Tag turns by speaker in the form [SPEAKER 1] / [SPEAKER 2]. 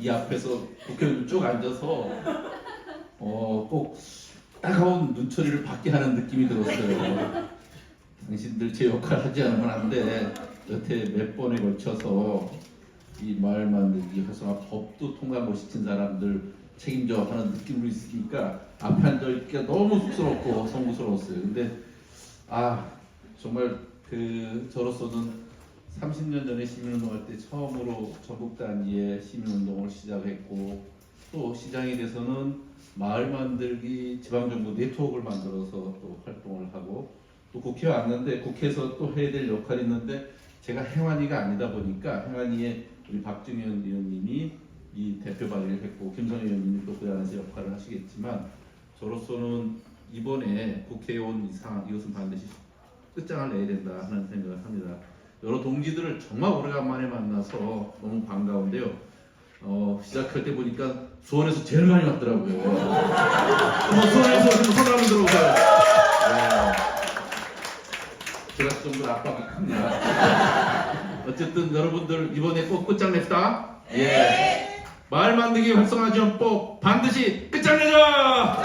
[SPEAKER 1] 이 앞에서 국회의원 쭉 앉아서 어, 꼭 따가운 눈초리를 받게 하는 느낌이 들었어요. 당신들 제 역할 하지 않으면 안 돼. 여태 몇 번에 걸쳐서 이 마을 만들기 활성화 법도 통과 못 시킨 사람들 책임져 하는 느낌으로 있으니까 앞에 앉아 있기가 너무 쑥스럽고 성구스러웠어요. 근데 아 정말 그 저로서는 30년 전에 시민운동할 때 처음으로 전국 단위의 시민운동을 시작했고 또 시장에 대해서는 마을 만들기 지방정부 네트워크를 만들어서 또 활동을 하고 또 국회에 왔는데 국회에서 또 해야 될 역할이 있는데 제가 행안위가 아니다 보니까 행안위에 우리 박준현 의원님이 이 대표 발의를 했고 김성현 의원님이 또그 안에서 역할을 하시겠지만 저로서는 이번에 국회에 온 이상 이것은 반드시 끝장을 내야 된다 하는 생각을 합니다. 여러 동지들을 정말 오래간만에 만나서 너무 반가운데요. 어, 시작할 때 보니까 수원에서 제일 많이 왔더라고요. 어, 수원에서 좀 손을 한번 들어보세요. 네. 제가 좀더 압박이 큽니다. 어쨌든 여러분들 이번에 꼭 끝장냅시다. 예. 마을 만들기 활성화 지원법 반드시 끝장내자!